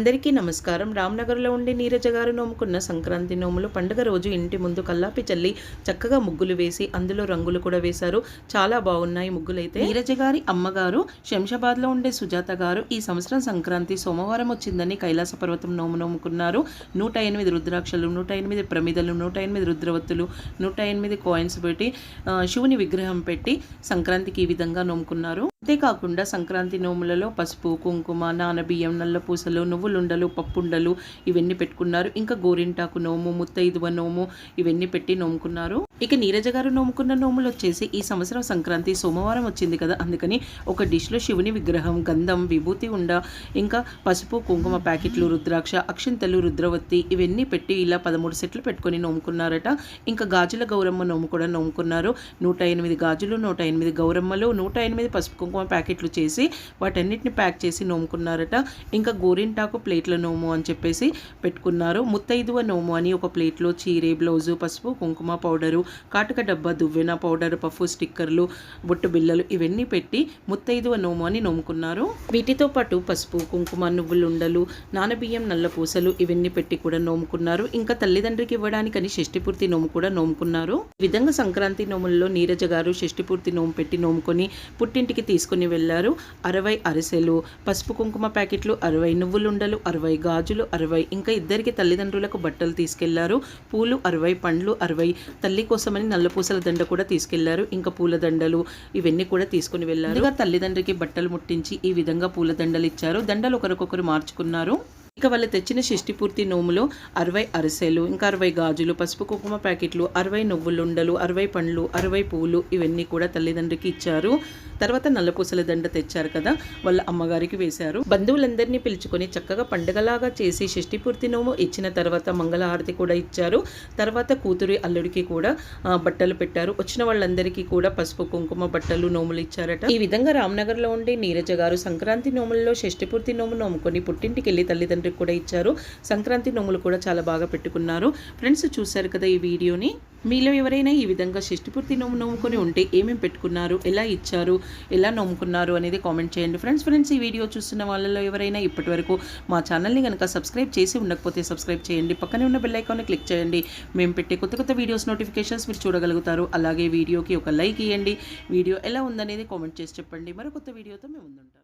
అందరికీ నమస్కారం. రామ్నగర్లో ఉండే నీరజ గారు నోముకున్న సంక్రాంతి నోములు పండుగ రోజు ఇంటి ముందు కల్లాపి చల్లి చక్కగా ముగ్గులు వేసి అందులో రంగులు కూడా వేశారు. చాలా బాగున్నాయి ముగ్గులైతే. నీరజ గారి అమ్మగారు శంషాబాద్లో ఉండే సుజాత గారు ఈ సంవత్సరం సంక్రాంతి సోమవారం వచ్చిందని కైలాస పర్వతం నోము నోముకున్నారు. నూట ఎనిమిది రుద్రాక్షలు నూట ఎనిమిది ప్రమిదలు నూట ఎనిమిది రుద్రవత్తులు నూట ఎనిమిది కాయిన్స్ పెట్టి శివుని విగ్రహం పెట్టి సంక్రాంతికి ఈ విధంగా నోముకున్నారు. అంతేకాకుండా సంక్రాంతి నోములలో పసుపు కుంకుమ నానబియ్యం నల్ల పూసలు నువ్వులుండలు పప్పుండలు ఇవన్నీ పెట్టుకున్నారు. ఇంకా గోరింటాకు నోము ముత్తైదువ నోము ఇవన్నీ పెట్టి నోముకున్నారు. ఇక నీరజ గారు నోముకున్న నోములు వచ్చేసి ఈ సంవత్సరం సంక్రాంతి సోమవారం వచ్చింది కదా. అందుకని ఒక డిష్లో శివుని విగ్రహం గంధం విభూతి ఉండ ఇంకా పసుపు కుంకుమ ప్యాకెట్లు రుద్రాక్ష అక్షింతలు రుద్రవత్తి ఇవన్నీ పెట్టి ఇలా పదమూడు సెట్లు పెట్టుకొని నోముకున్నారట. ఇంకా గాజుల గౌరమ్మ నోము కూడా నోముకున్నారు. నూట ఎనిమిది గాజులు నూట ఎనిమిది గౌరమ్మలు నూట ఎనిమిది పసుపు కుంకుమ ప్యాకెట్లు చేసి వాటన్నిటిని ప్యాక్ చేసి నోముకున్నారట. ఇంకా గోరింటాకు ప్లేట్ల నోము అని చెప్పేసి పెట్టుకున్నారు. ముత్తైదువ నోము అని ఒక ప్లేట్లో చీరే బ్లౌజు పసుపు కుంకుమ పౌడరు కాటుక డబ్బా దువ్వెన పౌడర్ పఫ్ స్టిక్కర్లు బొట్టు బిళ్ళలు ఇవన్నీ పెట్టి ముత్తైదువ నోము అని నోముకున్నారు. వీటితో పాటు పసుపు కుంకుమ నువ్వులుండలు నానబియ్యం నల్ల పూసలు ఇవన్నీ పెట్టి కూడా నోముకున్నారు. ఇంకా తల్లిదండ్రికి ఇవ్వడానికని షష్టిపూర్తి నోము కూడా నోముకున్నారు. ఈ విధంగా సంక్రాంతి నోముల్లో నీరజ గారు షష్టిపూర్తి నోము పెట్టి నోముకొని పుట్టింటికి తీసుకుని వెళ్ళారు. అరవై అరిసెలు పసుపు కుంకుమ ప్యాకెట్లు అరవై నువ్వులుండలు అరవై గాజులు అరవై ఇంకా ఇద్దరికి తల్లిదండ్రులకు బట్టలు తీసుకెళ్ళారు. పూలు అరవై పండ్లు అరవై తల్లి కోసం కోసమని నల్లపూసల దండ కూడా తీసుకెళ్ళారు. ఇంకా పూలదండలు ఇవన్నీ కూడా తీసుకుని వెళ్ళారు. ఇంకా తల్లిదండ్రికి బట్టలు ముట్టించి ఈ విధంగా పూలదండలు ఇచ్చారు. దండలు ఒకరికొకరు మార్చుకున్నారు. ఇక వాళ్ళు తెచ్చిన షష్టిపూర్తి నోములో అరవై అరిసెలు ఇంకా అరవై గాజులు పసుపు కుంకుమ ప్యాకెట్లు అరవై నువ్వులుండలు అరవై పండ్లు అరవై పూలు ఇవన్నీ కూడా తల్లిదండ్రికి ఇచ్చారు. తర్వాత నల్లపూసల దండ తెచ్చారు కదా వాళ్ళ అమ్మగారికి వేశారు. బంధువులందరినీ పిలుచుకొని చక్కగా పండగలాగా చేసి షష్టిపూర్తి నోము ఇచ్చిన తర్వాత మంగళహారతి కూడా ఇచ్చారు. తర్వాత కూతురి అల్లుడికి కూడా బట్టలు పెట్టారు. వచ్చిన వాళ్ళందరికీ కూడా పసుపు కుంకుమ బట్టలు నోములు ఇచ్చారట. ఈ విధంగా రామ్నగర్లో ఉండే నీరజ గారు సంక్రాంతి నోములలో షష్టిపూర్తి నోము నోముకొని పుట్టింటికి వెళ్ళి తల్లిదండ్రులు తల్లిదండ్రికి కూడా ఇచ్చారు. సంక్రాంతి నొమ్ములు కూడా చాలా బాగా పెట్టుకున్నారు. ఫ్రెండ్స్ చూశారు కదా ఈ వీడియోని? మీలో ఎవరైనా ఈ విధంగా షష్టిపూర్తి నోము నోముకొని ఉంటే ఏమేమి పెట్టుకున్నారు? ఎలా ఇచ్చారు? ఎలా నోముకున్నారు అనేది కామెంట్ చేయండి. ఫ్రెండ్స్ ఫ్రెండ్స్ ఈ వీడియో చూస్తున్న వాళ్ళలో ఎవరైనా ఇప్పటి వరకు మా ఛానల్ని కనుక సబ్స్క్రైబ్ చేసి ఉండకపోతే సబ్స్క్రైబ్ చేయండి. పక్కనే ఉన్న బెల్ ఐకాన్ని క్లిక్ చేయండి. మేము పెట్టే కొత్త కొత్త వీడియోస్ నోటిఫికేషన్స్ మీరు చూడగలుగుతారు. అలాగే వీడియోకి ఒక లైక్ ఇవ్వండి వీడియో ఎలా ఉందనేది కామెంట్ చేసి చెప్పండి. మరో కొత్త వీడియోతో మేము ఉందంటాం